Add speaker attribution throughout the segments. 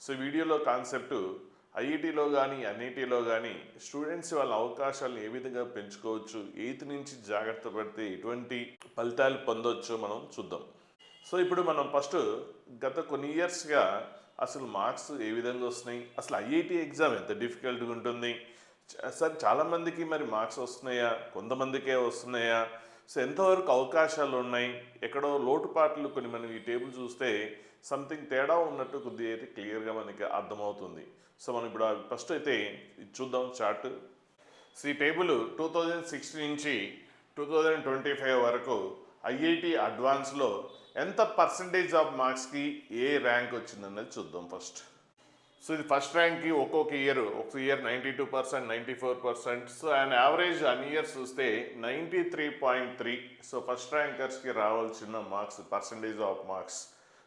Speaker 1: So వీడియోలో concept ఐఐటిలో కానీ ఎన్ఐటీలో కానీ స్టూడెంట్స్ వాళ్ళ అవకాశాలను ఏ విధంగా పెంచుకోవచ్చు ఎయిత్ నుంచి జాగ్రత్త పడితే ఎటువంటి ఫలితాలు పొందొచ్చో మనం చూద్దాం. సో ఇప్పుడు మనం ఫస్ట్ గత కొన్ని ఇయర్స్గా అసలు మార్క్స్ ఏ విధంగా వస్తున్నాయి అసలు ఐఐటి ఎగ్జామ్ ఎంత డిఫికల్ట్గా ఉంటుంది సార్ చాలామందికి మరి మార్క్స్ వస్తున్నాయా కొంతమందికే వస్తున్నాయా సో ఎంతవరకు అవకాశాలు ఉన్నాయి ఎక్కడో లోటుపాట్లు కొన్ని మనం ఈ టేబుల్ చూస్తే సంథింగ్ తేడా ఉన్నట్టు కొద్దిగా అయితే క్లియర్గా మనకి అర్థమవుతుంది. సో మనం ఇప్పుడు ఫస్ట్ అయితే ఇది చూద్దాం చార్ట్ సో ఈ టేబుల్ టూ థౌజండ్ సిక్స్టీన్ నుంచి టూ థౌజండ్ ట్వంటీ ఫైవ్ వరకు ఐఐటి అడ్వాన్స్లో ఎంత పర్సంటేజ్ ఆఫ్ మార్క్స్కి ఏ ర్యాంక్ వచ్చిందన్నది చూద్దాం ఫస్ట్. సో ఇది ఫస్ట్ ర్యాంక్కి ఒక్కొక్క ఇయర్ ఒక year ninety two percent ninety four percent so and average అన్ని ఇయర్స్ చూస్తే ninety three point three so first ర్యాంకర్స్కి రావాల్సిన marks percentage of marks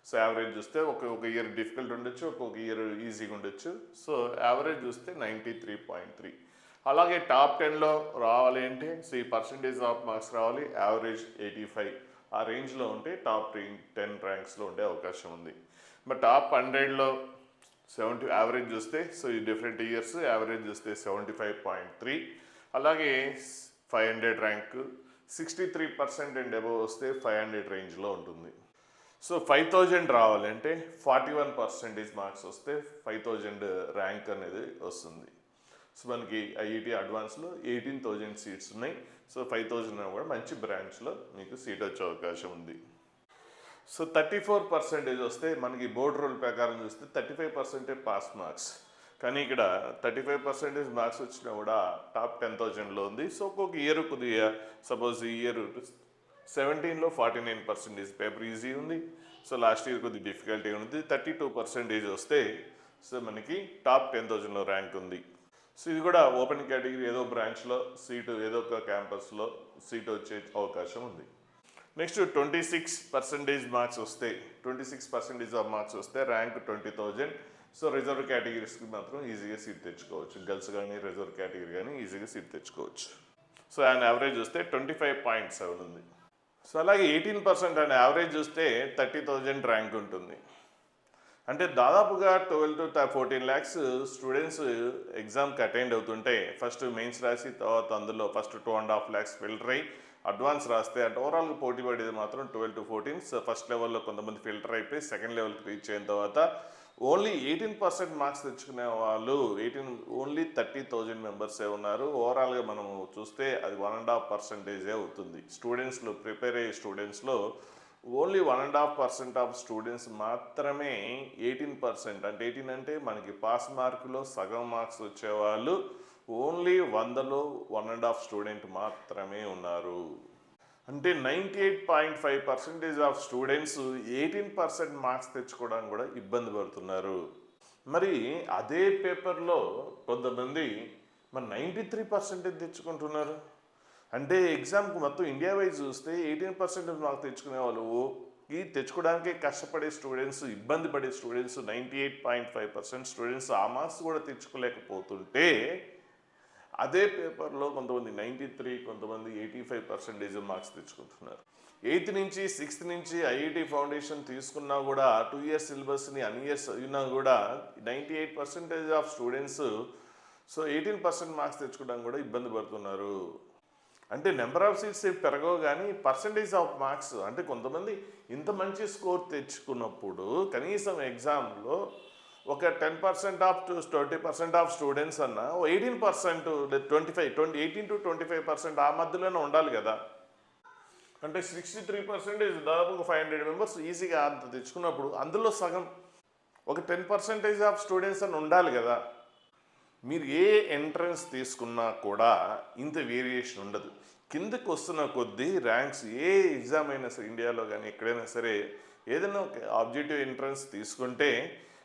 Speaker 1: so average చూస్తే ఒక ఒక ఇయర్ డిఫికల్ట్ ఉండొచ్చు ఒక్కొక్క ఇయర్ ఈజీగా ఉండొచ్చు. సో యావరేజ్ చూస్తే నైంటీ త్రీ పాయింట్ త్రీ అలాగే టాప్ టెన్లో రావాలి అంటే సో ఈ పర్సంటేజ్ ఆఫ్ మార్క్స్ రావాలి యావరేజ్ ఎయిటీ ఫైవ్ ఆ రేంజ్లో ఉంటే టాప్ టెన్ ర్యాంక్స్లో ఉండే అవకాశం ఉంది. బట్ టాప్ హండ్రెడ్లో సెవెంటీ యావరేజ్ చూస్తే సో ఈ డిఫరెంట్ ఇయర్స్ యావరేజ్ చూస్తే సెవెంటీ ఫైవ్ పాయింట్ త్రీ అలాగే five hundred rank sixty three percent and above వస్తే ఫైవ్ హండ్రెడ్ రేంజ్లో ఉంటుంది. సో ఫైవ్ థౌజండ్ రావాలంటే ఫార్టీ వన్ పర్సెంటేజ్ మార్క్స్ వస్తే ఫైవ్ థౌజండ్ ర్యాంక్ అనేది వస్తుంది. సో మనకి ఐఐటి అడ్వాన్స్లో ఎయిటీన్ థౌజండ్ సీట్స్ ఉన్నాయి. సో ఫైవ్ థౌజండ్ కూడా మంచి బ్రాంచ్లో మీకు సీట్ వచ్చే అవకాశం ఉంది. సో థర్టీ ఫోర్ పర్సెంటేజ్ వస్తే మనకి బోర్డు రూల్ ప్రకారం చూస్తే thirty five percentage pass marks కానీ ఇక్కడ థర్టీ ఫైవ్ పర్సెంటేజ్ మార్క్స్ వచ్చినా కూడా టాప్ టెన్ థౌజండ్లో ఉంది. సో ఒక్కొక్క ఇయర్ కొద్దిగా సపోజ్ ఈ ఇయర్ సెవెంటీన్లో forty nine percentage paper easy ఉంది. సో లాస్ట్ ఇయర్ కొద్దిగా డిఫికల్టీ ఉంది థర్టీ టూ పర్సెంటేజ్ వస్తే సో మనకి టాప్ టెన్ థౌజండ్లో ర్యాంక్ ఉంది. సో ఇది కూడా ఓపెన్ కేటగిరీ ఏదో బ్రాంచ్లో సీటు ఏదో ఒక క్యాంపస్లో సీటు వచ్చే అవకాశం ఉంది. Next twenty six percentage marks వస్తే twenty six percentage of marks వస్తే rank twenty thousand. So reserve కేటగిరీస్కి మాత్రం ఈజీగా సీట్ తెచ్చుకోవచ్చు. గర్ల్స్ కానీ రిజర్వ్ కేటగిరీ కానీ ఈజీగా సీట్ తెచ్చుకోవచ్చు. సో ఆయన యావరేజ్ వస్తే ట్వంటీ ఫైవ్ పాయింట్ సెవెన్ ఉంది. సో అలాగే ఎయిటీన్ పర్సెంట్ అండ్. యావరేజ్ చూస్తే థర్టీ థౌజండ్ ర్యాంక్ ఉంటుంది. అంటే దాదాపుగా twelve to fourteen lakhs students ఎగ్జామ్కి అటెండ్ అవుతుంటే ఫస్ట్ మెయిన్స్ రాసి తర్వాత అందులో first two and half lakhs filter అయ్యి అడ్వాన్స్ రాస్తే అంటే ఓవరాల్గా పోటీ పడేది మాత్రం ట్వెల్వ్ టు ఫోర్టీన్స్ ఫస్ట్ లెవెల్లో కొంతమంది ఫిల్టర్ అయిపోయి సెకండ్ లెవెల్కి రీచ్ అయిన తర్వాత ఓన్లీ ఎయిటీన్ పర్సెంట్ మార్క్స్ తెచ్చుకునే వాళ్ళు ఎయిటీన్ ఓన్లీ థర్టీ థౌజండ్ మెంబర్సే ఉన్నారు. ఓవరాల్గా మనం చూస్తే అది వన్ అండ్ హాఫ్ పర్సెంటేజే అవుతుంది. స్టూడెంట్స్లో ప్రిపేర్ అయ్యే స్టూడెంట్స్లో only one and half percent of students మాత్రమే ఎయిటీన్ పర్సెంట్ అంటే ఎయిటీన్ అంటే మనకి పాస్ మార్కులో సగం మార్క్స్ వచ్చేవాళ్ళు ఓన్లీ వందలో వన్ అండ్ హాఫ్ స్టూడెంట్ మాత్రమే ఉన్నారు. అంటే ninety eight point five percentage of students eighteen percent marks తెచ్చుకోవడానికి కూడా ఇబ్బంది పడుతున్నారు. మరి అదే పేపర్లో కొంతమంది మరి నైంటీ త్రీ పర్సెంటేజ్ తెచ్చుకుంటున్నారు. అంటే ఎగ్జామ్కి మొత్తం ఇండియా వైజ్ చూస్తే ఎయిటీన్ పర్సెంటేజ్ మార్క్స్ తెచ్చుకునే వాళ్ళు ఈ తెచ్చుకోవడానికి కష్టపడే స్టూడెంట్స్ ఇబ్బంది పడే students ninety eight point five percent students ఆ మార్క్స్ కూడా తెచ్చుకోలేకపోతుంటే అదే పేపర్లో కొంతమంది నైంటీ త్రీ కొంతమంది ఎయిటీ ఫైవ్ పర్సెంటేజ్ మార్క్స్ తెచ్చుకుంటున్నారు. ఎయిత్ నుంచి సిక్స్త్ నుంచి ఐఐటి ఫౌండేషన్ తీసుకున్నా కూడా టూ ఇయర్స్ సిలబస్ని అన్ ఇయర్స్ అయినా కూడా ninety eight percentage of students so eighteen percent marks తెచ్చుకోవడానికి కూడా ఇబ్బంది పడుతున్నారు. అంటే నెంబర్ ఆఫ్ సీట్స్ పెరగవు కానీ పర్సంటేజ్ ఆఫ్ మార్క్స్ అంటే కొంతమంది ఇంత మంచి స్కోర్ తెచ్చుకున్నప్పుడు కనీసం ఎగ్జామ్లో ఒక ten percent of twenty percent of students అన్న eighteen percent twenty five twenty eighteen to twenty five percent ఆ మధ్యలోనే ఉండాలి కదా. అంటే సిక్స్టీ త్రీ పర్సెంటేజ్ దాదాపు ఫైవ్ హండ్రెడ్ మెంబర్స్ ఈజీగా అంత తెచ్చుకున్నప్పుడు అందులో సగం ఒక టెన్ పర్సెంటేజ్ ఆఫ్ స్టూడెంట్స్ అని ఉండాలి కదా. మీరు ఏ ఎంట్రన్స్ తీసుకున్నా కూడా ఇంత వేరియేషన్ ఉండదు. కిందకు వస్తున్న కొద్దీ ర్యాంక్స్ ఏ ఎగ్జామ్ అయినా సరే ఇండియాలో కానీ ఎక్కడైనా సరే ఏదైనా ఒక ఆబ్జెక్టివ్ ఎంట్రన్స్ తీసుకుంటే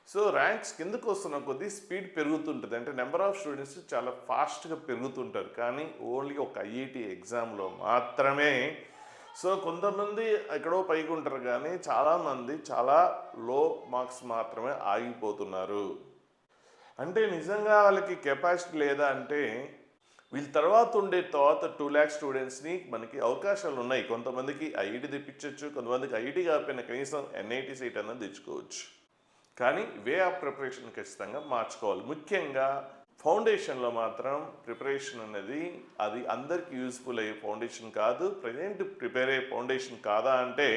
Speaker 1: సో ర్యాంక్స్ కిందకు వస్తున్న కొద్దీ స్పీడ్ పెరుగుతుంటుంది. అంటే నెంబర్ ఆఫ్ స్టూడెంట్స్ చాలా ఫాస్ట్గా పెరుగుతుంటారు. కానీ ఓన్లీ ఒక ఐఐటి ఎగ్జామ్లో మాత్రమే. సో కొంతమంది ఎక్కడో పైకి ఉంటారు కానీ చాలామంది చాలా లో మార్క్స్ మాత్రమే ఆగిపోతున్నారు. అంటే నిజంగా వాళ్ళకి కెపాసిటీ లేదా అంటే వీళ్ళ తర్వాత ఉండే తర్వాత టూ ల్యాక్ స్టూడెంట్స్ని మనకి అవకాశాలు ఉన్నాయి. కొంతమందికి ఐఐటి తెప్పించవచ్చు కొంతమందికి ఐఐటి కాకపోయినా కనీసం ఎన్ఐటి సీట్ అన్నది తెచ్చుకోవచ్చు. కానీ వే ఆఫ్ ప్రిపరేషన్ ఖచ్చితంగా మార్చుకోవాలి. ముఖ్యంగా ఫౌండేషన్లో మాత్రం ప్రిపరేషన్ అనేది అది అందరికి యూస్ఫుల్ అయ్యే ఫౌండేషన్ కాదు. ప్రజెంట్ ప్రిపేర్ అయ్యే ఫౌండేషన్ కాదా అంటే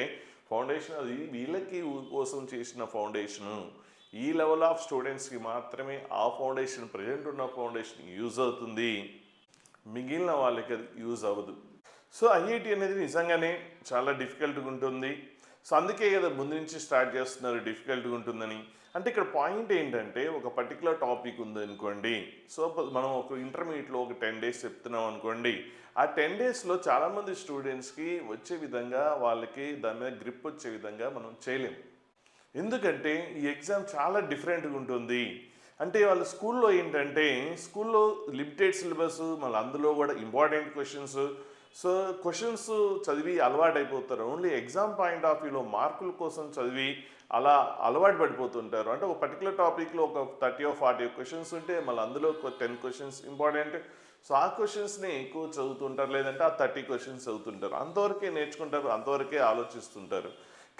Speaker 1: ఫౌండేషన్ అది వీళ్ళకి కోసం చేసిన ఫౌండేషను. ఈ లెవెల్ ఆఫ్ స్టూడెంట్స్కి మాత్రమే ఆ ఫౌండేషన్ ప్రజెంట్ ఉన్న ఫౌండేషన్ యూజ్ అవుతుంది. మిగిలిన వాళ్ళకి అది యూజ్ అవ్వదు. సో ఐఐటి అనేది నిజంగానే చాలా డిఫికల్ట్గా ఉంటుంది. సో అందుకే కదా ముందు నుంచి స్టార్ట్ చేస్తున్నారు డిఫికల్ట్గా ఉంటుందని. అంటే ఇక్కడ పాయింట్ ఏంటంటే ఒక పర్టికులర్ టాపిక్ ఉంది అనుకోండి. సో మనం ఒక ఇంటర్మీడియట్లో ఒక టెన్ డేస్ చెప్తున్నాం అనుకోండి. ఆ టెన్ డేస్లో చాలామంది స్టూడెంట్స్కి వచ్చే విధంగా వాళ్ళకి దాని మీద గ్రిప్ వచ్చే విధంగా మనం చేయలేము ఎందుకంటే ఈ ఎగ్జామ్ చాలా డిఫరెంట్గా ఉంటుంది. అంటే వాళ్ళ స్కూల్లో ఏంటంటే స్కూల్లో లిమిటెడ్ సిలబస్ మళ్ళీ అందులో కూడా ఇంపార్టెంట్ క్వశ్చన్స్ సో క్వశ్చన్స్ చదివి అలవాటు అయిపోతారు. ఓన్లీ ఎగ్జామ్ పాయింట్ ఆఫ్ వ్యూలో మార్కుల కోసం చదివి అలా అలవాటు పడిపోతుంటారు. అంటే ఒక పర్టికులర్ టాపిక్లో ఒక థర్టీ ఓ ఫార్టీ క్వశ్చన్స్ ఉంటే మళ్ళీ అందులో ఒక టెన్ క్వశ్చన్స్ ఇంపార్టెంట్ సో ఆ క్వశ్చన్స్ని ఎక్కువ చదువుతుంటారు. లేదంటే ఆ థర్టీ క్వశ్చన్స్ చదువుతుంటారు. అంతవరకే నేర్చుకుంటారు. అంతవరకే ఆలోచిస్తుంటారు.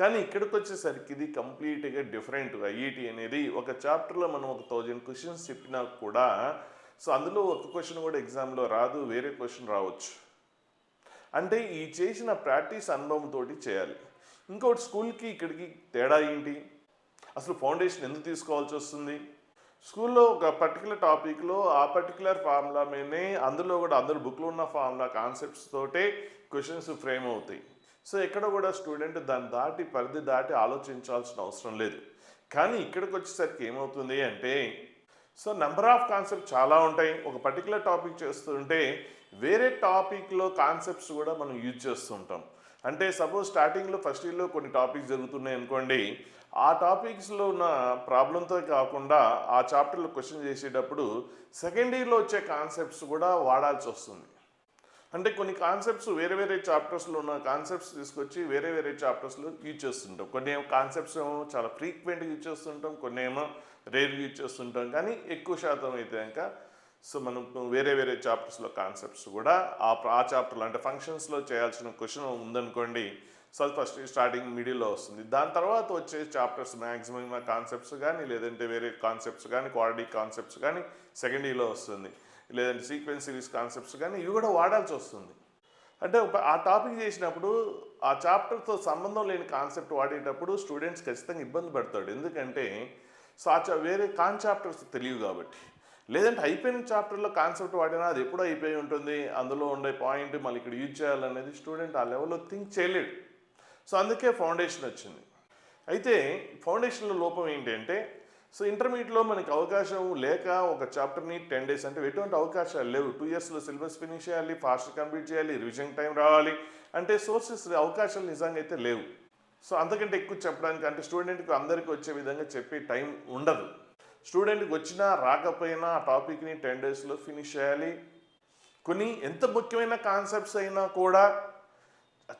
Speaker 1: కానీ ఇక్కడికి వచ్చేసరికి ఇది కంప్లీట్గా డిఫరెంట్ ఐఈటి అనేది ఒక చాప్టర్లో మనం ఒక థౌజండ్ క్వశ్చన్స్ చెప్పినా కూడా సో అందులో ఒక క్వశ్చన్ కూడా ఎగ్జామ్లో రాదు. వేరే క్వశ్చన్ రావచ్చు. అంటే ఈ చేసిన ప్రాక్టీస్ అనుభవంతో చేయాలి. ఇంకోటి స్కూల్కి ఇక్కడికి తేడా ఏంటి? అసలు ఫౌండేషన్ ఎందుకు తీసుకోవాల్సి వస్తుంది? స్కూల్లో ఒక పర్టికులర్ టాపిక్లో ఆ పర్టికులర్ ఫార్ములా మీదనే అందులో కూడా అందరు బుక్లో ఉన్న ఫార్ములా కాన్సెప్ట్స్ తోటే క్వశ్చన్స్ ఫ్రేమ్ అవుతాయి. సో ఎక్కడ కూడా స్టూడెంట్ దాన్ని దాటి పరిధి దాటి ఆలోచించాల్సిన అవసరం లేదు. కానీ ఇక్కడికి వచ్చేసరికి ఏమవుతుంది అంటే సో నెంబర్ ఆఫ్ కాన్సెప్ట్ చాలా ఉంటాయి. ఒక పర్టికులర్ టాపిక్ చేస్తుంటే వేరే టాపిక్లో కాన్సెప్ట్స్ కూడా మనం యూజ్ చేస్తుంటాం. అంటే సపోజ్ స్టార్టింగ్లో ఫస్ట్ ఇయర్లో కొన్ని టాపిక్స్ జరుగుతున్నాయి అనుకోండి ఆ టాపిక్స్లో ఉన్న ప్రాబ్లంతో కాకుండా ఆ చాప్టర్లో క్వశ్చన్ చేసేటప్పుడు సెకండ్ ఇయర్లో వచ్చే కాన్సెప్ట్స్ కూడా వాడాల్సి వస్తుంది. అంటే కొన్ని కాన్సెప్ట్స్ వేరే వేరే చాప్టర్స్లో ఉన్న కాన్సెప్ట్స్ తీసుకొచ్చి వేరే వేరే చాప్టర్స్లో యూజ్ చేస్తుంటాం. కొన్ని ఏమో కాన్సెప్ట్స్ ఏమో చాలా ఫ్రీక్వెంట్గా యూజ్ చేస్తుంటాం కొన్ని ఏమో రేర్ యూజ్ చేస్తుంటాం. కానీ ఎక్కువ శాతం అయితే ఇంకా సో మనం వేరే వేరే చాప్టర్స్లో కాన్సెప్ట్స్ కూడా ఆ ఆ చాప్టర్లో అంటే ఫంక్షన్స్లో చేయాల్సిన క్వశ్చన్ ఉందనుకోండి సో అది ఫస్ట్ స్టార్టింగ్ మిడిల్లో వస్తుంది. దాని తర్వాత వచ్చే చాప్టర్స్ మ్యాక్సిమం కాన్సెప్ట్స్ కానీ లేదంటే వేరే కాన్సెప్ట్స్ కానీ క్వాలిటీ కాన్సెప్ట్స్ కానీ సెకండ్ ఇయర్లో వస్తుంది. లేదంటే సీక్వెన్స్ సిరీస్ కాన్సెప్ట్స్ కానీ ఇవి కూడా వాడాల్సి వస్తుంది. అంటే ఆ టాపిక్ చేసినప్పుడు ఆ చాప్టర్తో సంబంధం లేని కాన్సెప్ట్ వాడేటప్పుడు స్టూడెంట్స్ ఖచ్చితంగా ఇబ్బంది పడతాడు ఎందుకంటే సో ఆ వేరే కాన్ చాప్టర్స్ తెలియవు కాబట్టి. లేదంటే అయిపోయిన చాప్టర్లో కాన్సెప్ట్ వాడినా అది ఎప్పుడు అయిపోయి ఉంటుంది. అందులో ఉండే పాయింట్ మళ్ళీ ఇక్కడ యూజ్ చేయాలనేది స్టూడెంట్ ఆ లెవెల్లో థింక్ చేయలేడు. సో అందుకే ఫౌండేషన్ వచ్చింది. అయితే ఫౌండేషన్లో లోపం ఏంటంటే సో ఇంటర్మీడియట్లో మనకి అవకాశం లేక ఒక చాప్టర్ని టెన్ డేస్ అంటే ఎటువంటి అవకాశాలు లేవు. టూ ఇయర్స్లో సిలబస్ ఫినిష్ చేయాలి ఫాస్ట్ కంప్లీట్ చేయాలి రివిజన్ టైం రావాలి అంటే సోర్సెస్ అవకాశాలు నిజంగా అయితే లేవు. సో అంతకంటే ఎక్కువ చెప్పడానికి అంటే స్టూడెంట్కి అందరికీ వచ్చే విధంగా చెప్పే టైం ఉండదు. స్టూడెంట్కి వచ్చినా రాకపోయినా ఆ టాపిక్ని టెన్ డేస్లో ఫినిష్ చేయాలి. కొన్ని ఎంత ముఖ్యమైన కాన్సెప్ట్స్ అయినా కూడా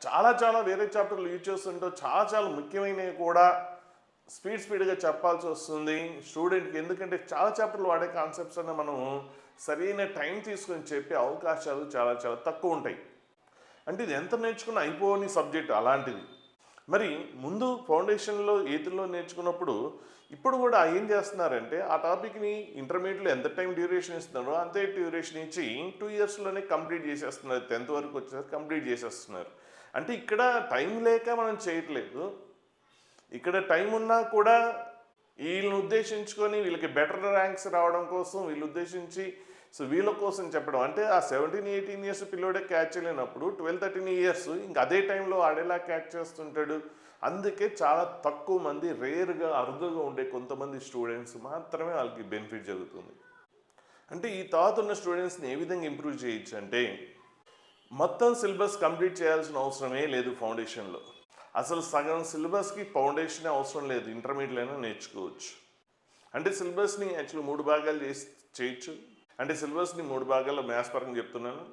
Speaker 1: చాలా చాలా వేరే చాప్టర్లు యూజ్ చేస్తుంటో చాలా చాలా ముఖ్యమైనవి కూడా స్పీడ్ స్పీడ్గా చెప్పాల్సి వస్తుంది. స్టూడెంట్కి ఎందుకంటే చాలా చాప్టర్లు వాడే కాన్సెప్ట్స్ అన్న మనం సరైన టైం తీసుకొని చెప్పే అవకాశాలు చాలా చాలా తక్కువ ఉంటాయి. అంటే ఇది ఎంత నేర్చుకున్నా అయిపోని సబ్జెక్ట్ అలాంటిది. మరి ముందు ఫౌండేషన్లో ఏతుల్లో నేర్చుకున్నప్పుడు ఇప్పుడు కూడా ఏం చేస్తున్నారంటే ఆ టాపిక్ని ఇంటర్మీడియట్లో ఎంత టైం డ్యూరేషన్ ఇస్తున్నారో అంతే డ్యూరేషన్ ఇచ్చి టూ ఇయర్స్లోనే కంప్లీట్ చేసేస్తున్నారు. టెన్త్ వరకు వచ్చేసరికి కంప్లీట్ చేసేస్తున్నారు. అంటే ఇక్కడ టైం లేక మనం చేయట్లేదు. ఇక్కడ టైం ఉన్నా కూడా వీళ్ళని ఉద్దేశించుకొని వీళ్ళకి బెటర్ ర్యాంక్స్ రావడం కోసం వీళ్ళు ఉద్దేశించి సో వీళ్ళ కోసం చెప్పడం. అంటే ఆ సెవెంటీన్ ఎయిటీన్ ఇయర్స్ పిల్లోడే క్యాచ్ చేయలేనప్పుడు ట్వెల్వ్ థర్టీన్ ఇయర్స్ ఇంకా అదే టైంలో ఆడేలా క్యాచ్ చేస్తుంటాడు. అందుకే చాలా తక్కువ మంది రేర్గా అరుదుగా ఉండే కొంతమంది స్టూడెంట్స్ మాత్రమే వాళ్ళకి బెనిఫిట్ జరుగుతుంది. అంటే ఈ తర్వాత ఉన్న స్టూడెంట్స్ని ఏ విధంగా ఇంప్రూవ్ చేయొచ్చు అంటే మొత్తం సిలబస్ కంప్లీట్ చేయాల్సిన అవసరమే లేదు ఫౌండేషన్లో. అసలు సగం సిలబస్కి ఫౌండేషన్ అవసరం లేదు ఇంటర్మీడియట్ నేర్చుకోవచ్చు. అంటే సిలబస్ని యాక్చువల్లీ మూడు భాగాలు చేసి చేయొచ్చు. అంటే సిలబస్ని మూడు భాగాల్లో మ్యాథ్స్ పరంగా చెప్తున్నాను.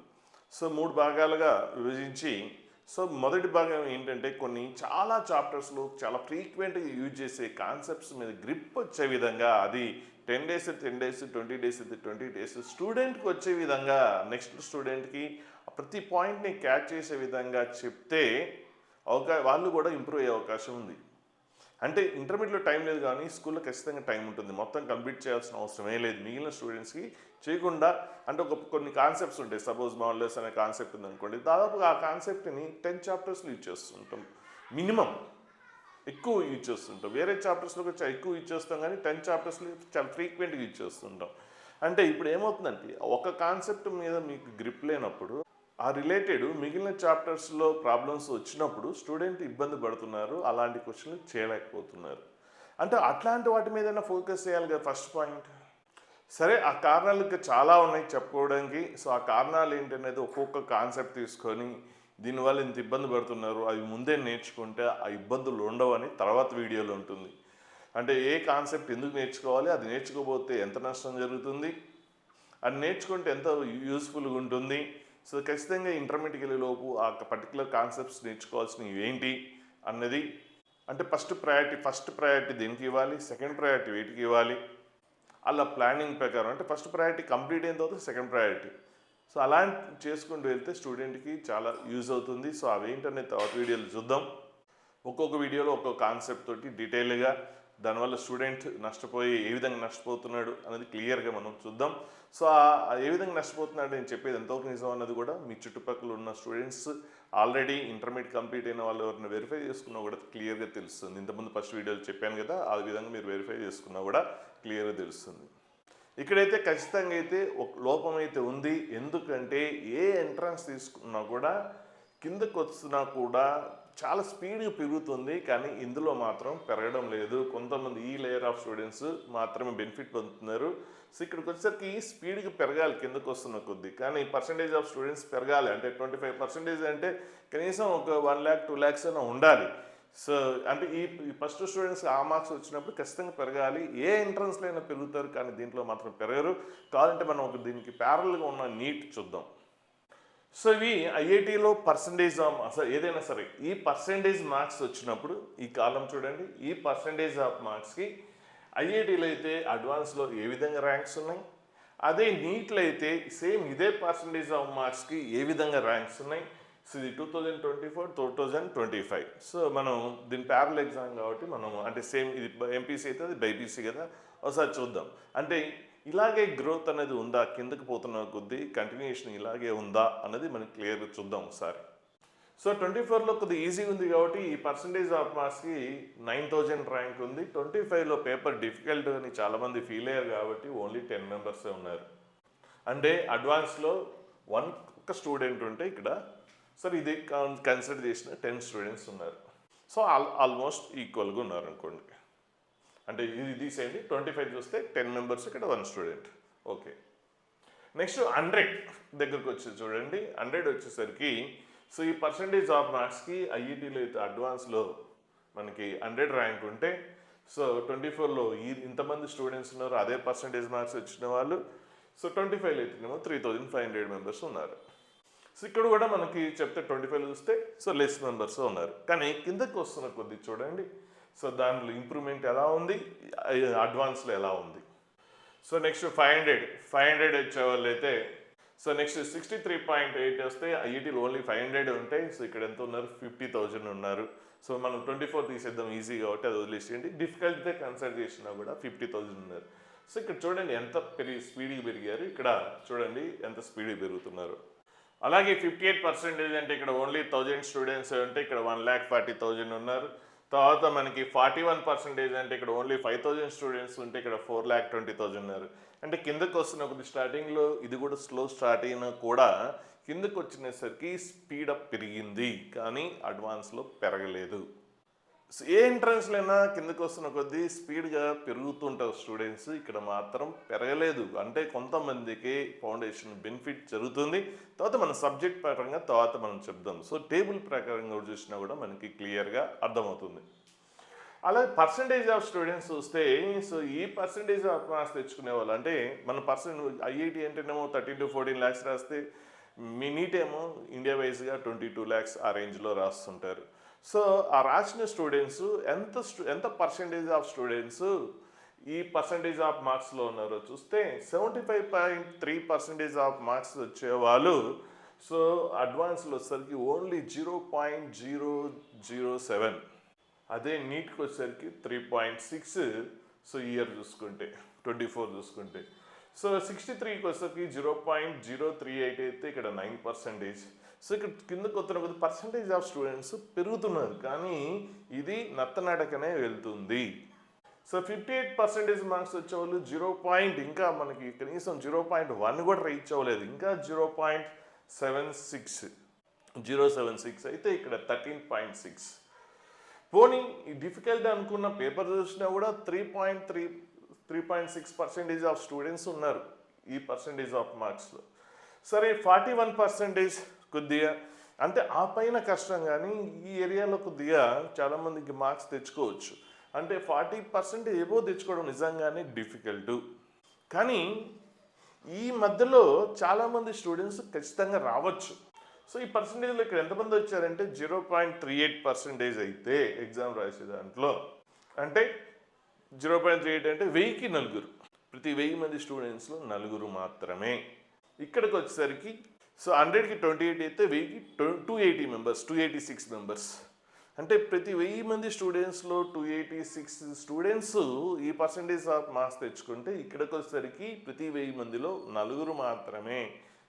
Speaker 1: సో మూడు భాగాలుగా విభజించి సో మొదటి భాగం ఏంటంటే కొన్ని చాలా చాప్టర్స్లో చాలా ఫ్రీక్వెంట్గా యూజ్ చేసే కాన్సెప్ట్స్ మీద గ్రిప్ వచ్చే విధంగా అది ten days ten days twenty days twenty days స్టూడెంట్కి వచ్చే విధంగా నెక్స్ట్ స్టూడెంట్కి ప్రతి పాయింట్ని క్యాచ్ చేసే విధంగా చెప్తే అవకా వాళ్ళు కూడా ఇంప్రూవ్ అయ్యే అవకాశం ఉంది. అంటే ఇంటర్మీడియట్లో టైం లేదు కానీ స్కూల్లో ఖచ్చితంగా టైం ఉంటుంది. మొత్తం కంప్లీట్ చేయాల్సిన అవసరమే లేదు. మిగిలిన స్టూడెంట్స్కి చేయకుండా అంటే ఒక కొన్ని కాన్సెప్ట్స్ ఉంటాయి. సపోజ్ మాల్లెస్ అనే కాన్సెప్ట్ ఉందనుకోండి. దాదాపుగా ఆ కాన్సెప్ట్ని టెన్ చాప్టర్స్లో యూజ్ చేస్తుంటాం. మినిమం ఎక్కువ యూజ్ చేస్తుంటాం. వేరే చాప్టర్స్లో వచ్చి ఎక్కువ యూజ్ చేస్తాం కానీ టెన్ చాప్టర్స్లో చాలా ఫ్రీక్వెంట్గా యూజ్ చేస్తుంటాం. అంటే ఇప్పుడు ఏమవుతుందంటే ఒక కాన్సెప్ట్ మీద మీకు గ్రిప్ లేనప్పుడు ఆ రిలేటెడ్ మిగిలిన చాప్టర్స్లో ప్రాబ్లమ్స్ వచ్చినప్పుడు స్టూడెంట్ ఇబ్బంది పడుతున్నారు అలాంటి క్వశ్చన్లు చేయలేకపోతున్నారు. అంటే అట్లాంటి వాటి మీద ఫోకస్ చేయాలి కదా ఫస్ట్ పాయింట్ సరే ఆ కారణాలు చాలా ఉన్నాయి చెప్పుకోవడానికి. సో ఆ కారణాలు ఏంటనేది ఒక్కొక్క కాన్సెప్ట్ తీసుకొని దీనివల్ల ఇంత ఇబ్బంది పడుతున్నారు అవి ముందే నేర్చుకుంటే ఆ ఇబ్బందులు ఉండవని తర్వాత వీడియోలో ఉంటుంది. అంటే ఏ కాన్సెప్ట్ ఎందుకు నేర్చుకోవాలి అది నేర్చుకోబోతే ఎంత నష్టం జరుగుతుంది అది నేర్చుకుంటే ఎంత యూస్ఫుల్గా ఉంటుంది. సో ఖచ్చితంగా ఇంటర్మీడియట్ వెళ్ళే లోపు ఆ పర్టికులర్ కాన్సెప్ట్స్ నేర్చుకోవాల్సినవి ఏంటి అన్నది అంటే ఫస్ట్ ప్రయారిటీ ఫస్ట్ ప్రయారిటీ దేనికి ఇవ్వాలి సెకండ్ ప్రయారిటీ వేటికి ఇవ్వాలి అలా ప్లానింగ్ ప్రకారం. అంటే ఫస్ట్ ప్రయారిటీ కంప్లీట్ అయిన తర్వాత సెకండ్ ప్రయారిటీ సో అలా చేసుకుంటూ వెళ్తే స్టూడెంట్కి చాలా యూజ్ అవుతుంది. సో అవేంటనేది తర్వాత వీడియోలు చూద్దాం. ఒక్కొక్క వీడియోలో ఒక్కొక్క కాన్సెప్ట్ తోటి డీటెయిల్గా దానివల్ల స్టూడెంట్ నష్టపోయి ఏ విధంగా నష్టపోతున్నాడు అనేది క్లియర్గా మనం చూద్దాం. సో ఏ విధంగా నష్టపోతున్నాడు నేను చెప్పేది ఎంతవరకు నిజం అన్నది కూడా మీ చుట్టుపక్కల ఉన్న స్టూడెంట్స్ ఆల్రెడీ ఇంటర్మీడియట్ కంప్లీట్ అయిన వాళ్ళు ఎవరిని వెరిఫై చేసుకున్నా కూడా క్లియర్గా తెలుస్తుంది. ఇంతకుముందు ఫస్ట్ వీడియోలో చెప్పాను కదా ఆ విధంగా మీరు వెరిఫై చేసుకున్నా కూడా క్లియర్గా తెలుస్తుంది. ఇక్కడైతే ఖచ్చితంగా అయితే ఒక లోపం అయితే ఉంది. ఎందుకంటే ఏ ఎంట్రన్స్ తీసుకున్నా కూడా కిందకు వచ్చినా కూడా చాలా స్పీడ్గా పెరుగుతుంది కానీ ఇందులో మాత్రం పెరగడం లేదు. కొంతమంది ఈ లేయర్ ఆఫ్ స్టూడెంట్స్ మాత్రమే బెనిఫిట్ పొందుతున్నారు. సో ఇక్కడికి వచ్చేసరికి స్పీడ్గా పెరగాలి కిందకు వస్తున్న కొద్దీ. కానీ పర్సంటేజ్ ఆఫ్ స్టూడెంట్స్ పెరగాలి అంటే ట్వంటీ ఫైవ్ పర్సెంటేజ్ అంటే కనీసం ఒక వన్ ల్యాక్ టూ ల్యాక్స్ అయినా ఉండాలి. సో అంటే ఈ ఫస్ట్ స్టూడెంట్స్ ఆ మార్క్స్ వచ్చినప్పుడు ఖచ్చితంగా పెరగాలి. ఏ ఎంట్రన్స్లో అయినా పెరుగుతారు కానీ దీంట్లో మాత్రం పెరగరు. కావాలంటే మనం ఒక దీనికి ప్యారల్గా ఉన్న నీట్ చూద్దాం. సో ఇవి ఐఐటిలో పర్సంటేజ్ ఆఫ్ అసలు ఏదైనా సరే ఈ పర్సంటేజ్ మార్క్స్ వచ్చినప్పుడు ఈ కాలం చూడండి ఈ పర్సంటేజ్ ఆఫ్ మార్క్స్కి ఐఐటీలో అయితే అడ్వాన్స్లో ఏ విధంగా ర్యాంక్స్ ఉన్నాయి? అదే నీట్లో అయితే సేమ్ ఇదే పర్సంటేజ్ ఆఫ్ మార్క్స్కి ఏ విధంగా ర్యాంక్స్ ఉన్నాయి? సో ఇది two thousand twenty four two thousand twenty five so మనం దీని ప్యారల్ ఎగ్జామ్ కాబట్టి మనం అంటే సేమ్ ఇది ఎంపీసీ అయితే అది బైపీసీ కదా? ఒకసారి చూద్దాం. అంటే ఇలాగే గ్రోత్ అనేది ఉందా? కిందకి పోతున్న కొద్దీ కంటిన్యూషన్ ఇలాగే ఉందా? అనేది మనం క్లియర్ చూద్దాం ఒకసారి. సో ట్వంటీ ఫోర్లో కొద్దిగా ఈజీ ఉంది కాబట్టి ఈ పర్సంటేజ్ ఆఫ్ మార్క్స్కి నైన్ థౌజండ్ ర్యాంక్ ఉంది. ట్వంటీ ఫైవ్లో పేపర్ డిఫికల్ట్ అని చాలామంది ఫీల్ అయ్యారు కాబట్టి ఓన్లీ టెన్ మెంబర్సే ఉన్నారు. అంటే అడ్వాన్స్లో వన్ ఒక స్టూడెంట్ ఉంటే ఇక్కడ సార్ ఇది కన్సిడర్ చేసిన టెన్ స్టూడెంట్స్ ఉన్నారు. సో ఆల్ ఆల్మోస్ట్ ఈక్వల్గా ఉన్నారు అనుకోండి అంటే ఇది తీసేయండి. ట్వంటీ ఫైవ్ చూస్తే టెన్ మెంబర్స్ ఇక్కడ one student okay next hundred దగ్గరకు వచ్చి చూడండి. హండ్రెడ్ వచ్చేసరికి సో ఈ పర్సంటేజ్ ఆఫ్ మార్క్స్కి ఐఈటీలో అయితే అడ్వాన్స్లో మనకి హండ్రెడ్ ర్యాంక్ ఉంటే సో ట్వంటీ ఫోర్లో ఈ ఇంతమంది స్టూడెంట్స్ ఉన్నారు అదే పర్సంటేజ్ మార్క్స్ వచ్చిన వాళ్ళు సో ట్వంటీ ఫైవ్లో అయితేనేమో three thousand five hundred members ఉన్నారు. సో ఇక్కడ కూడా మనకి చెప్తే ట్వంటీ ఫైవ్ చూస్తే సో లెస్ మెంబర్స్ ఉన్నారు. కానీ కిందకు వస్తున్న కొద్దీ చూడండి. సో దానిలో ఇంప్రూవ్మెంట్ ఎలా ఉంది? అడ్వాన్స్లో ఎలా ఉంది? So next five hundred five hundred వచ్చేవాళ్ళు అయితే so next sixty three point eight వస్తే ఐఐటీలో ఓన్లీ ఫైవ్ హండ్రెడ్ ఉంటాయి సో ఇక్కడ ఎంత ఉన్నారు? ఫిఫ్టీ థౌజండ్ ఉన్నారు. సో మనం ట్వంటీ ఫోర్ తీసేద్దాం ఈజీ కాబట్టి అది వదిలేసేయండి. డిఫికల్ట్తే కన్సిడర్ చేసినా కూడా ఫిఫ్టీ థౌజండ్ ఉన్నారు. సో ఇక్కడ చూడండి ఎంత పెరిగి స్పీడ్గా పెరిగారు. ఇక్కడ చూడండి ఎంత స్పీడ్గా పెరుగుతున్నారు. అలాగే ఫిఫ్టీ ఎయిట్ పర్సెంటేజ్ అంటే ఇక్కడ ఓన్లీ థౌజండ్ స్టూడెంట్స్ అంటే ఇక్కడ వన్ ల్యాక్ ఫార్టీ థౌజండ్ ఉన్నారు. తర్వాత మనకి ఫార్టీ వన్ పర్సెంటేజ్ అంటే ఇక్కడ ఓన్లీ ఫైవ్ థౌజండ్ స్టూడెంట్స్ ఉంటే ఇక్కడ ఫోర్ ల్యాక్ ట్వంటీ థౌజండ్ ఉన్నారు. అంటే కిందకు వస్తున్న కొద్ది స్టార్టింగ్లో ఇది కూడా స్లో స్టార్ట్ అయినా కూడా కిందకు వచ్చినసరికి స్పీడప్ పెరిగింది కానీ అడ్వాన్స్లో పెరగలేదు. ఏ ఎంట్రన్స్లైనా కిందకు వస్తున్న కొద్దీ స్పీడ్గా పెరుగుతుంటారు స్టూడెంట్స్ ఇక్కడ మాత్రం పెరగలేదు. అంటే కొంతమందికి ఫౌండేషన్ బెనిఫిట్ జరుగుతుంది. తర్వాత మన సబ్జెక్ట్ పరంగా తర్వాత మనం చెప్దాం. సో టేబుల్ ప్రకారంగా కూడా చూసినా కూడా మనకి క్లియర్గా అర్థమవుతుంది. అలాగే పర్సంటేజ్ ఆఫ్ స్టూడెంట్స్ చూస్తే సో ఈ పర్సంటేజ్ ఆఫ్ మార్క్స్ తెచ్చుకునే వాళ్ళు అంటే మన పర్సెంట్ ఐఐటి అంటేనేమో థర్టీన్ టు ఫోర్టీన్ ల్యాక్స్ రాస్తే మీ నీట్ ఏమో ఇండియా వైజ్గా ట్వంటీ టూ ల్యాక్స్ ఆ రేంజ్లో రాస్తుంటారు. సో ఆ రాసిన స్టూడెంట్స్ ఎంత స్టూ ఎంత పర్సంటేజ్ ఆఫ్ స్టూడెంట్స్ ఈ పర్సంటేజ్ ఆఫ్ మార్క్స్లో ఉన్నారో చూస్తే seventy five point three percentage of marks వచ్చేవాళ్ళు. సో అడ్వాన్స్లో వచ్చేసరికి only zero point zero zero seven అదే నీట్కి వచ్చేసరికి three point six so year చూసుకుంటే ట్వంటీ ఫోర్ చూసుకుంటే. సో సిక్స్టీ త్రీకి వచ్చేసరికి zero point zero three eight అయితే ఇక్కడ నైన్ పర్సెంటేజ్. సో ఇక్కడ కిందకు వస్తున్న కొద్ది పర్సంటేజ్ ఆఫ్ స్టూడెంట్స్ పెరుగుతున్నారు కానీ ఇది నత్తనడకనే వెళ్తుంది. So fifty eight percentage marks వచ్చేవాళ్ళు జీరో పాయింట్ ఇంకా మనకి కనీసం జీరో పాయింట్ వన్ కూడా రీచ్ అవ్వలేదు. ఇంకా zero point seven six. Zero seven six అయితే ఇక్కడ థర్టీన్ పాయింట్ సిక్స్. పోనీ డిఫికల్ట్ అనుకున్న పేపర్ చూసినా కూడా three point three three point six percentage of students ఉన్నారు ఈ పర్సెంటేజ్ ఆఫ్ మార్క్స్లో సరే ఫార్టీ వన్ పర్సెంటేజ్ కొద్దిగా అంటే ఆ పైన కష్టం కానీ ఈ ఏరియాలో కొద్దిగా చాలామందికి మార్క్స్ తెచ్చుకోవచ్చు. అంటే ఫార్టీ పర్సెంట్ ఏవో తెచ్చుకోవడం నిజంగానే డిఫికల్ట్ కానీ ఈ మధ్యలో చాలామంది స్టూడెంట్స్ ఖచ్చితంగా రావచ్చు. సో ఈ పర్సంటేజ్లో ఇక్కడ ఎంతమంది వచ్చారంటే zero point three eight percentage అయితే ఎగ్జామ్ రాసే దాంట్లో. అంటే జీరో పాయింట్ త్రీ ఎయిట్ అంటే వెయ్యికి నలుగురు. ప్రతి వెయ్యి మంది స్టూడెంట్స్లో నలుగురు మాత్రమే. ఇక్కడికి వచ్చేసరికి సో హండ్రెడ్కి ట్వంటీ ఎయిట్ అయితే వెయ్యికి two eighty members two eighty six members అంటే ప్రతి వెయ్యి మంది స్టూడెంట్స్లో టూ ఎయిటీ సిక్స్ స్టూడెంట్స్ ఈ పర్సంటేజ్ ఆఫ్ మార్క్స్ తెచ్చుకుంటే ఇక్కడికి వచ్చేసరికి ప్రతి వెయ్యి మందిలో నలుగురు మాత్రమే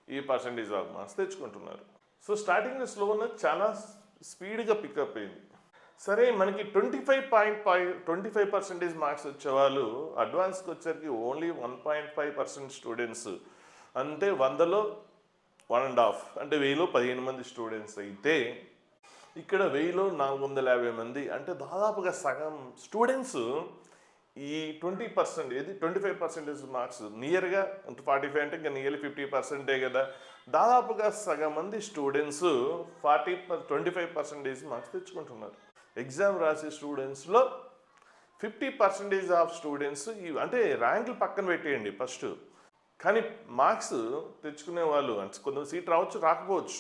Speaker 1: ఈ పర్సంటేజ్ ఆఫ్ మార్క్స్ తెచ్చుకుంటున్నారు. సో స్టార్టింగ్ స్లోన చాలా స్పీడ్గా పికప్ అయింది. సరే మనకి twenty five point five twenty five percentage marks వచ్చేవాళ్ళు అడ్వాన్స్కి వచ్చేసరికి only one point five percent students అంటే వందలో వన్ అండ్ హాఫ్ అంటే వెయ్యిలో పదిహేను మంది స్టూడెంట్స్ అయితే ఇక్కడ వెయ్యిలో నాలుగు వందల యాభై మంది అంటే దాదాపుగా సగం స్టూడెంట్స్ ఈ ట్వంటీ పర్సెంట్ ఏది ట్వంటీ ఫైవ్ పర్సెంటేజ్ మార్క్స్ నియర్గా ఫార్టీ ఫైవ్ అంటే ఇంకా నియర్లీ ఫిఫ్టీ పర్సెంటే కదా. దాదాపుగా సగం మంది students forty twenty five percentage marks తెచ్చుకుంటున్నారు. ఎగ్జామ్ రాసే స్టూడెంట్స్లో ఫిఫ్టీ పర్సెంటేజ్ ఆఫ్ స్టూడెంట్స్ ఈ అంటే ర్యాంకులు పక్కన పెట్టేయండి ఫస్ట్. కానీ మార్క్స్ తెచ్చుకునే వాళ్ళు అంటే కొంత సీట్ రావచ్చు రాకపోవచ్చు.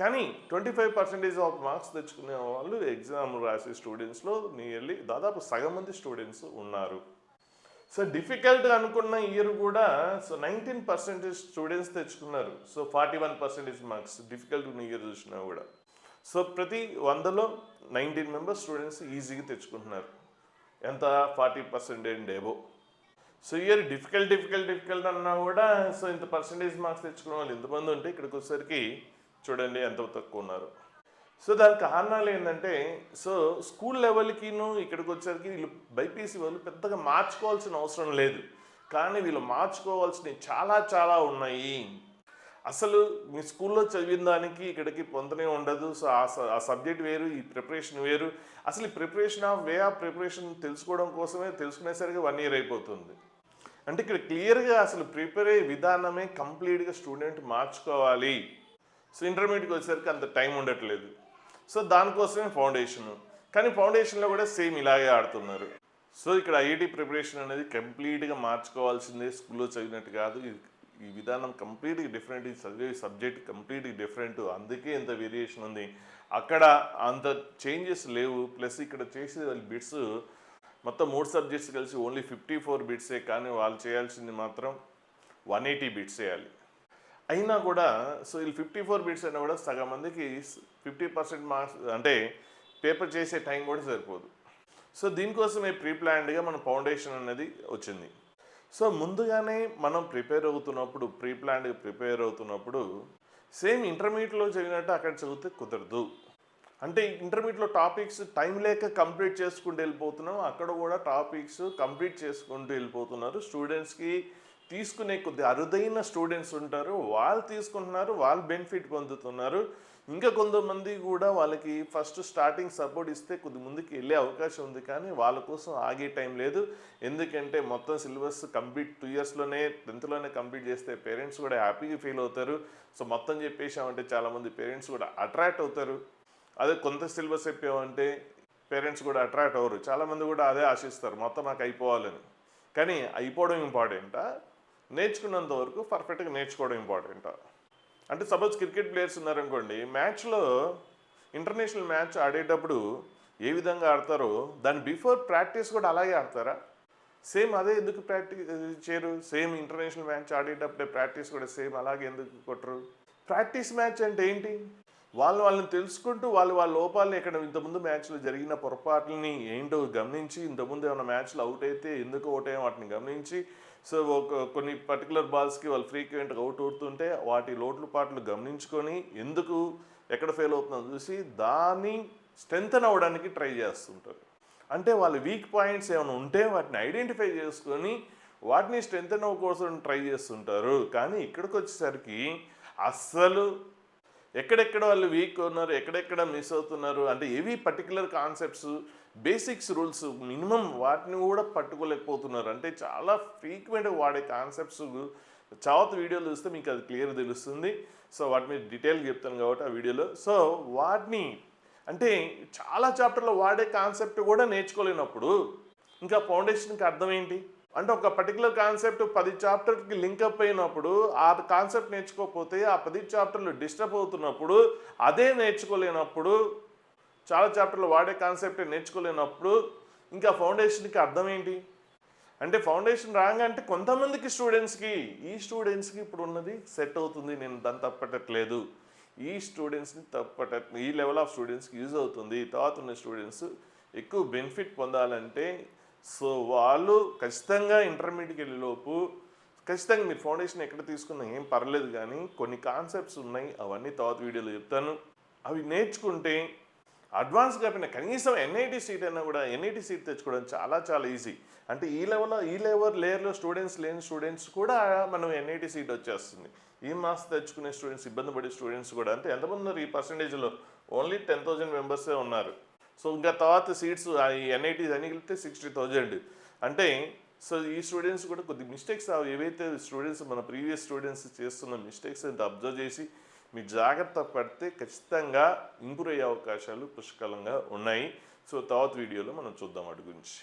Speaker 1: కానీ twenty five percentage of marks తెచ్చుకునే వాళ్ళు ఎగ్జామ్ రాసే స్టూడెంట్స్లో నియర్లీ దాదాపు సగం మంది స్టూడెంట్స్ ఉన్నారు. సో డిఫికల్ట్ అనుకున్న ఇయర్ కూడా సో నైన్టీన్ పర్సెంటేజ్ స్టూడెంట్స్ తెచ్చుకున్నారు. So forty one percentage marks difficult ఉన్న ఇయర్ చూసినా కూడా. సో ప్రతి వందలో నైన్టీన్ మెంబర్స్ స్టూడెంట్స్ ఈజీగా తెచ్చుకుంటున్నారు. ఎంత? Forty percentage above so year difficult difficult difficult అన్నా కూడా సో ఇంత పర్సెంటేజ్ మార్క్స్ తెచ్చుకునే వాళ్ళు ఇంతమంది ఉంటే ఇక్కడికి వచ్చేసరికి చూడండి ఎంత తక్కువ ఉన్నారు. సో దానికి కారణాలు ఏంటంటే సో స్కూల్ లెవెల్కిను ఇక్కడికి వచ్చేసరికి వీళ్ళు బైపీసీ వాళ్ళు పెద్దగా మార్చుకోవాల్సిన అవసరం లేదు. కానీ వీళ్ళు మార్చుకోవాల్సినవి చాలా చాలా ఉన్నాయి. అసలు మీ స్కూల్లో చదివిన దానికి ఇక్కడికి పొందనే ఉండదు. సో ఆ ఆ సబ్జెక్ట్ వేరు ఈ ప్రిపరేషన్ వేరు. అసలు ఈ preparation of way of preparation తెలుసుకోవడం కోసమే తెలుసుకునేసరికి వన్ ఇయర్ అయిపోతుంది. అంటే ఇక్కడ క్లియర్గా అసలు ప్రిపేర్ అయ్యే విధానమే కంప్లీట్గా స్టూడెంట్ మార్చుకోవాలి. సో ఇంటర్మీడియట్కి వచ్చేసరికి అంత టైం ఉండట్లేదు. సో దానికోసమే ఫౌండేషన్. కానీ ఫౌండేషన్లో కూడా సేమ్ ఇలాగే ఆడుతున్నారు. సో ఇక్కడ ఐఐటి ప్రిపరేషన్ అనేది కంప్లీట్గా మార్చుకోవాల్సిందే. స్కూల్లో చదివినట్టు కాదు. ఇది- ఈ విధానం కంప్లీట్గా డిఫరెంట్ ఈ చదివే సబ్జెక్ట్ కంప్లీట్గా డిఫరెంట్ అందుకే ఇంత వేరియేషన్ ఉంది. అక్కడ అంత చేంజెస్ లేవు. ప్లస్ ఇక్కడ చేసే వాళ్ళ బిట్స్ మొత్తం మూడు సబ్జెక్ట్స్ కలిసి ఓన్లీ ఫిఫ్టీ ఫోర్ బిట్సే కానీ వాళ్ళు చేయాల్సింది మాత్రం వన్ ఎయిటీ బిట్స్ చేయాలి అయినా కూడా సో వీళ్ళు ఫిఫ్టీ ఫోర్ బిట్స్ అయినా కూడా సగం మందికి ఫిఫ్టీ పర్సెంట్ మార్క్స్ అంటే పేపర్ చేసే టైం కూడా సరిపోదు. సో దీనికోసమే ప్రీ ప్లాన్డ్గా మన ఫౌండేషన్ అనేది వచ్చింది. సో ముందుగానే మనం ప్రిపేర్ అవుతున్నప్పుడు ప్రీ ప్లాన్డ్ ప్రిపేర్ అవుతున్నప్పుడు సేమ్ ఇంటర్మీడియట్లో చదివినట్టు అక్కడ చదివితే కుదరదు. అంటే ఇంటర్మీడియట్లో టాపిక్స్ టైం లేక కంప్లీట్ చేసుకుంటూ వెళ్ళిపోతున్నాం. అక్కడ కూడా టాపిక్స్ కంప్లీట్ చేసుకుంటూ వెళ్ళిపోతున్నారు. స్టూడెంట్స్కి తీసుకునే కొద్ది అరుదైన స్టూడెంట్స్ ఉంటారు. వాళ్ళు తీసుకుంటున్నారు వాళ్ళు బెనిఫిట్ పొందుతున్నారు. ఇంకా కొంతమంది కూడా వాళ్ళకి ఫస్ట్ స్టార్టింగ్ సపోర్ట్ ఇస్తే కొద్ది ముందుకు వెళ్ళే అవకాశం ఉంది కానీ వాళ్ళ కోసం ఆగే టైం లేదు. ఎందుకంటే మొత్తం సిలబస్ కంప్లీట్ టూ ఇయర్స్లోనే టెన్త్లోనే కంప్లీట్ చేస్తే పేరెంట్స్ కూడా హ్యాపీగా ఫీల్ అవుతారు. సో మొత్తం చెప్పేసామంటే చాలామంది పేరెంట్స్ కూడా అట్రాక్ట్ అవుతారు. అదే కొంత సిలబస్ చెప్పామంటే పేరెంట్స్ కూడా అట్రాక్ట్ అవ్వరు. చాలామంది కూడా అదే ఆశిస్తారు. మొత్తం నాకు అయిపోవాలని. కానీ అయిపోవడం ఇంపార్టెంటా నేర్చుకున్నంత వరకు పర్ఫెక్ట్గా నేర్చుకోవడం ఇంపార్టెంటా అంటే సపోజ్ క్రికెట్ ప్లేయర్స్ ఉన్నారనుకోండి మ్యాచ్లో ఇంటర్నేషనల్ మ్యాచ్ ఆడేటప్పుడు ఏ విధంగా ఆడతారో దాని బిఫోర్ ప్రాక్టీస్ కూడా అలాగే ఆడతారా? సేమ్ అదే ఎందుకు ప్రాక్టీస్ చేయరు సేమ్ ఇంటర్నేషనల్ మ్యాచ్ ఆడేటప్పుడే ప్రాక్టీస్ కూడా సేమ్ అలాగే ఎందుకు కొట్టరు? ప్రాక్టీస్ మ్యాచ్ అంటే ఏంటి? వాళ్ళు వాళ్ళని తెలుసుకుంటూ వాళ్ళు వాళ్ళ లోపాలని ఇక్కడ ఇంతకుముందు మ్యాచ్లో జరిగిన పొరపాట్లని ఏంటో గమనించి ఇంతకుముందు ఏమైనా మ్యాచ్లు అవుట్ అయితే ఎందుకు అవుట్ అయ్యాం వాటిని గమనించి సో ఒక కొన్ని పర్టికులర్ బాల్స్కి వాళ్ళు ఫ్రీక్వెంట్గా అవుట్ అవుతుంటే వాటి లోట్లు పాటలు గమనించుకొని ఎందుకు ఎక్కడ ఫెయిల్ అవుతుందో చూసి దాన్ని స్ట్రెంగ్తన్ అవ్వడానికి ట్రై చేస్తుంటారు. అంటే వాళ్ళ వీక్ పాయింట్స్ ఏమైనా ఉంటే వాటిని ఐడెంటిఫై చేసుకొని వాటిని స్ట్రెంగ్తన్ అవ్వ కోసం ట్రై చేస్తుంటారు. కానీ ఇక్కడికి వచ్చేసరికి అస్సలు ఎక్కడెక్కడ వాళ్ళు వీక్ ఉన్నారు ఎక్కడెక్కడ మిస్ అవుతున్నారు అంటే ఏవి particular concepts basics rules minimum వాటిని కూడా పట్టుకోలేకపోతున్నారు. అంటే చాలా ఫ్రీక్వెంట్గా వాడే కాన్సెప్ట్స్ చావత్ వీడియోలు చూస్తే మీకు అది క్లియర్ తెలుస్తుంది. సో వాటి మీద డీటెయిల్గా చెప్తాను కాబట్టి ఆ వీడియోలో. సో వాటిని అంటే చాలా చాప్టర్లో వాడే కాన్సెప్ట్ కూడా నేర్చుకోలేనప్పుడు ఇంకా ఫౌండేషన్కి అర్థం ఏంటి? అంటే ఒక పర్టికులర్ కాన్సెప్ట్ పది చాప్టర్కి లింక్ అప్ అయినప్పుడు ఆ కాన్సెప్ట్ నేర్చుకోకపోతే ఆ పది చాప్టర్లు డిస్టర్బ్ అవుతున్నప్పుడు అదే నేర్చుకోలేనప్పుడు చాలా చాప్టర్లు వాడే కాన్సెప్ట్ నేర్చుకోలేనప్పుడు ఇంకా ఫౌండేషన్కి అర్థం ఏంటి? అంటే ఫౌండేషన్ రాంగ్ అంటే కొంతమందికి స్టూడెంట్స్కి ఈ స్టూడెంట్స్కి ఇప్పుడు ఉన్నది సెట్ అవుతుంది నేను దాన్ని తప్పట్టట్లేదు ఈ స్టూడెంట్స్ని తప్పట ఈ లెవెల్ ఆఫ్ స్టూడెంట్స్కి యూజ్ అవుతుంది. తర్వాత ఉన్న స్టూడెంట్స్ ఎక్కువ బెనిఫిట్ పొందాలంటే సో వాళ్ళు ఖచ్చితంగా ఇంటర్మీడియట్కి వెళ్ళేలోపు ఖచ్చితంగా మీరు ఫౌండేషన్ ఎక్కడ తీసుకున్నా ఏం పర్లేదు కానీ కొన్ని కాన్సెప్ట్స్ ఉన్నాయి అవన్నీ తర్వాత వీడియోలో చెప్తాను. అవి నేర్చుకుంటే అడ్వాన్స్ కాకపోయినా కనీసం ఎన్ఐటి సీట్ అయినా కూడా ఎన్ఐటి సీట్ తెచ్చుకోవడం చాలా చాలా ఈజీ. అంటే ఈ లెవెల్లో ఈ లెవెల్ లేయర్లో స్టూడెంట్స్ లేని స్టూడెంట్స్ కూడా మనం ఎన్ఐటి సీట్ వచ్చేస్తుంది. ఈ మాస్ తెచ్చుకునే స్టూడెంట్స్ ఇబ్బంది పడే స్టూడెంట్స్ కూడా అంటే ఎంతమంది ఉన్నారు ఈ పర్సంటేజ్లో ఓన్లీ టెన్ థౌజండ్ మెంబర్సే ఉన్నారు. సో ఇంకా తర్వాత సీట్స్ ఎన్ఐటీస్ అని కలిపితే సిక్స్టీ థౌజండ్ అంటే సో ఈ స్టూడెంట్స్ కూడా కొద్ది మిస్టేక్స్ ఏవైతే స్టూడెంట్స్ మన ప్రీవియస్ స్టూడెంట్స్ చేస్తున్న మిస్టేక్స్ అయితే అబ్జర్వ్ చేసి మీరు జాగ్రత్త పడితే ఖచ్చితంగా ఇంప్రూవ్ అయ్యే అవకాశాలు పుష్కలంగా ఉన్నాయి. సో తర్వాత వీడియోలో మనం చూద్దాం వాటి గురించి.